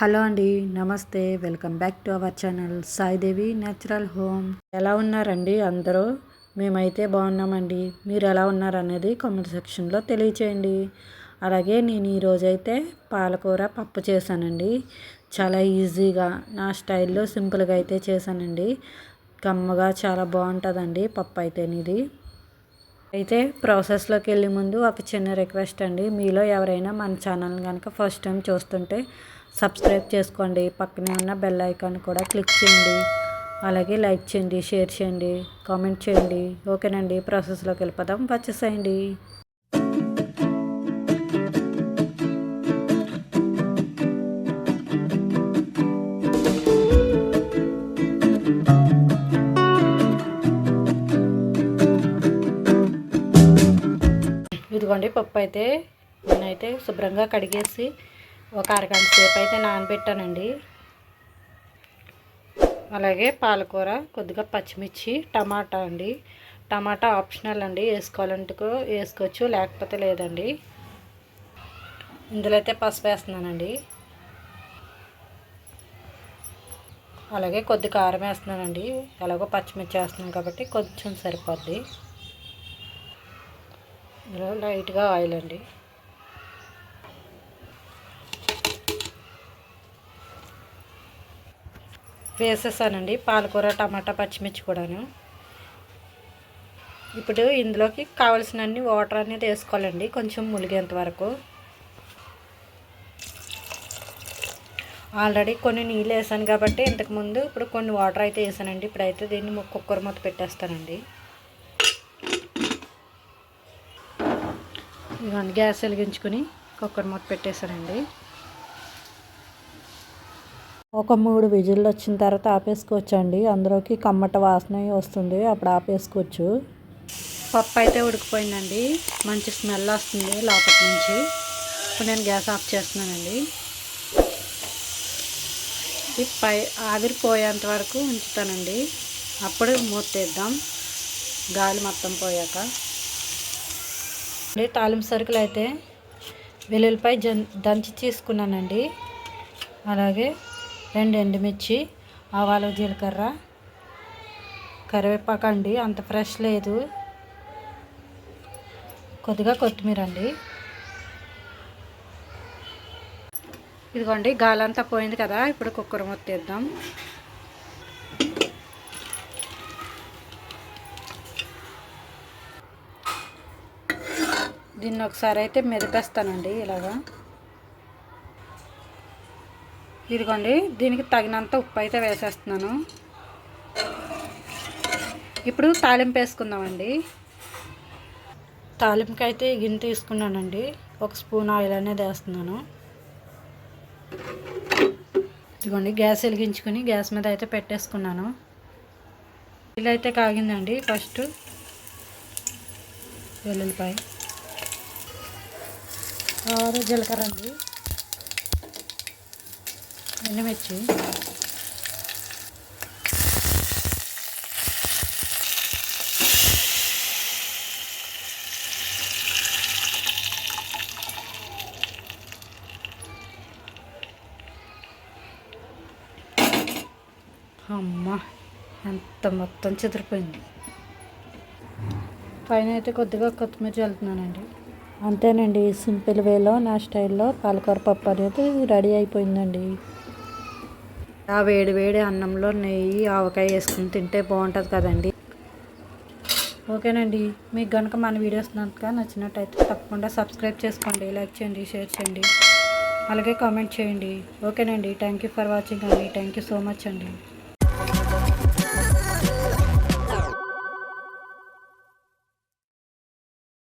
Hello అండి నమస్తే. Welcome back to our channel Saidevi natural home. ఎలా ఉన్నారండి అందరూ? మేమైతే బాగున్నామండి. మీరు ఎలా ఉన్నారనేది కామెంట్ సెక్షన్లో తెలియచేయండి. అలాగే నేను ఈరోజైతే పాలకూర పప్పు చేశానండి. చాలా ఈజీగా నా స్టైల్లో సింపుల్గా అయితే చేశానండి. కమ్మగా చాలా బాగుంటుందండి పప్పు అయితే ఇది అయితే ప్రాసెస్లోకి వెళ్ళే ముందు ఒక చిన్న రిక్వెస్ట్ అండి. మీలో ఎవరైనా మన ఛానల్ కనుక ఫస్ట్ టైం చూస్తుంటే సబ్స్క్రైబ్ చేసుకోండి. పక్కనే ఉన్న బెల్ ఐకాన్ కూడా క్లిక్ చేయండి. అలాగే లైక్ చేయండి షేర్ చేయండి కామెంట్ చేయండి. ఓకేనండి ప్రాసెస్లోకి వెళ్ళిపోదాం. వచ్చేసేయండి. ఇదిగోండి పప్పు అయితే నేనైతే శుభ్రంగా కడిగేసి ఒక అరగంట సేపు అయితే నానబెట్టానండి. అలాగే పాలకూర కొద్దిగా పచ్చిమిర్చి టమాటా అండి. టమాటా ఆప్షనల్ అండి. వేసుకోవాలంటే వేసుకోవచ్చు లేకపోతే లేదండి. ఇందులో అయితే పసుపు వేస్తున్నానండి. అలాగే కొద్ది కారం వేస్తున్నానండి. ఎలాగో పచ్చిమిర్చి వేస్తున్నాం కాబట్టి కొంచెం సరిపోద్ది. ఇందులో లైట్గా ఆయిల్ అండి. వేసేసానండి. పాలకూర టమాటా పచ్చిమిర్చి కూడాను. ఇప్పుడు ఇందులోకి కావలసినన్ని వాటర్ అనేది వేసుకోవాలండి. కొంచెం ములిగేంత వరకు. ఆల్రెడీ కొన్ని నీళ్ళు వేసాను కాబట్టి ఇంతకుముందు ఇప్పుడు కొన్ని వాటర్ అయితే వేసానండి. ఇప్పుడైతే దీన్ని కుక్కర్ మూత పెట్టేస్తానండి. ఇవన్నీ గ్యాస్ వెలిగించుకొని కుక్కర్ మూత పెట్టేశానండి. ఒక మూడు విజిల్లు వచ్చిన తర్వాత ఆపేసుకోవచ్చు అండి అందులోకి కమ్మట వాసన వస్తుంది. అప్పుడు ఆపేసుకోవచ్చు. పప్పు అయితే ఉడికిపోయిందండి. మంచి స్మెల్ వస్తుంది లోపటి నుంచి. ఇప్పుడు నేను గ్యాస్ ఆఫ్ చేస్తున్నానండి. ఇది పై ఆవిరిపోయేంత వరకు ఉంచుతానండి. అప్పుడు మూతేద్దాం గాలి మొత్తం పోయాక. తాలింపు సరుకులు అయితే వెల్లుల్లిపాయ జన్ దంచి తీసుకున్నానండి. అలాగే రెండు ఎండుమిర్చి ఆవాలు జీలకర్ర కరివేపాకు అండి. అంత ఫ్రెష్ లేదు. కొద్దిగా కొత్తిమీర అండి. ఇదిగోండి గాలంతా పోయింది కదా. ఇప్పుడు కుక్కర్ మొత్తేద్దాం. దీన్ని ఒకసారి అయితే మెదిపేస్తానండి ఇలాగా. ఇదిగోండి దీనికి తగినంత ఉప్పు అయితే వేసేస్తున్నాను. ఇప్పుడు తాలింపు వేసుకుందామండి. తాలింపుకి అయితే గిన్నె తీసుకున్నానండి. ఒక స్పూన్ ఆయిల్ అనేది వేస్తున్నాను. ఇదిగోండి గ్యాస్ వెలిగించుకొని గ్యాస్ మీద అయితే పెట్టేసుకున్నాను. ఇలా అయితే కాగిందండి ఫస్ట్. వెల్లుల్లిపాయ. ఆరు జీలకర్ర అండి. ఎండుమిర్చి. అమ్మ ఎంత మొత్తం చెదిరిపోయింది. పైన అయితే కొద్దిగా కొత్తిమీర చల్లుతున్నానండి. అంతేనండి సింపుల్ వేలో నా స్టైల్లో పాలకూర పప్పు అనేది రెడీ అయిపోయిందండి. ఆ వేడి వేడి అన్నంలో నెయ్యి ఆవకాయ వేసుకుని తింటే బాగుంటుంది కదండి. ఓకేనండి. మీకు కనుక మన వీడియోస్ కనుక నచ్చినట్టయితే తప్పకుండా సబ్స్క్రైబ్ చేసుకోండి లైక్ చేయండి షేర్ చేయండి. అలాగే కామెంట్ చేయండి. ఓకేనండి. థ్యాంక్ యూ ఫర్ వాచింగ్ అండి. థ్యాంక్ యూ సో మచ్ అండి.